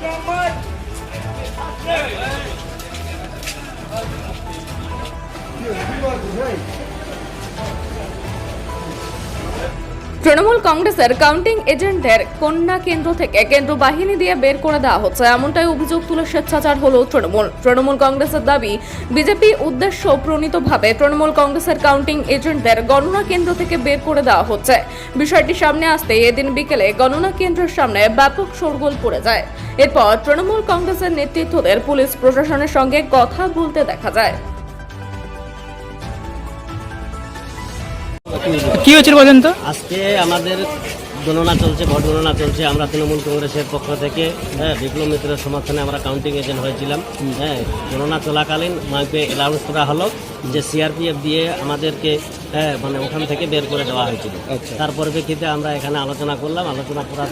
Here, we got the way. Trinamool কংগ্রেসের counting এজেন্টদের কন্যা কেন্দ্র থেকে কেন্দ্র বাহিনী দিয়ে বের করে দেওয়া হচ্ছে। এমনটাই অভিযোগ তুলে স্বেচ্ছাচার হল তৃণমূল। তৃণমূল কংগ্রেসের দাবি, বিজেপি উদ্দেশ্য প্রণীতভাবে তৃণমূল কংগ্রেসের কাউন্টিং এজেন্টদের গণনা কেন্দ্র থেকে বের করে দেওয়া হচ্ছে। বিষয়টি সামনে আসতে এদিন বিকেলে গণনা কেন্দ্রের সামনে ব্যাপক শোরগোল পড়ে যায়। এরপর তৃণমূল কংগ্রেসের নেতৃত্বদের পুলিশ প্রশাসনের সঙ্গে কথা বলতে দেখা যায়। কি হয়েছিল বলেন তো? আজকে আমাদের গণনা চলছে ভোট গণনা চলছে। আমরা তৃণমূল কংগ্রেসের পক্ষ থেকে হ্যাঁ বিপ্লব মিত্রের সমর্থনে আমরা কাউন্টিং এজেন্ট হয়েছিলাম। হ্যাঁ গণনা চলাকালীন মাইকে অ্যালাউন্স করা হলো যে সিআরপিএফ দিয়ে আমাদেরকে হ্যাঁ মানে ওখান থেকে বের করে দেওয়া হয়েছিল। তার পরিপ্রেক্ষিতে আমরা এখানে আলোচনা করলাম। আলোচনা করার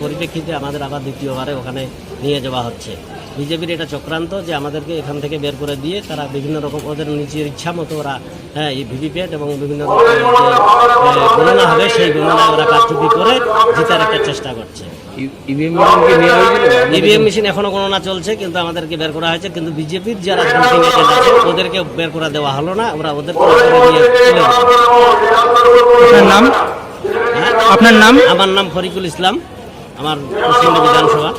পরিপ্রেক্ষিতে আমাদের আবার দ্বিতীয়বারে ওখানে নিয়ে যাওয়া হচ্ছে। বিজেপির এটা চক্রান্ত যে আমাদেরকে এখান থেকে বের করে দিয়ে তারা বিভিন্ন রকম ওদের নিজের ইচ্ছা মতো ওরা হ্যাঁ এই ভিভিপ্যাট এবং বিভিন্ন রকম গণনা হবে সেই গণনায় ওরা কারচুপি করে জিতার একটা চেষ্টা করছে। ইভিএম মেশিন এখনও গণনা চলছে কিন্তু আমাদেরকে বের করা হয়েছে কিন্তু বিজেপির যারা এজেন্ট আছে ওদেরকে বের করা দেওয়া হলো না ওরা ওদেরকে নাম? হ্যাঁ? আপনার নাম? আমার নাম ফরিকুল ইসলাম আমার পশ্চিমবঙ্গ বিধানসভা।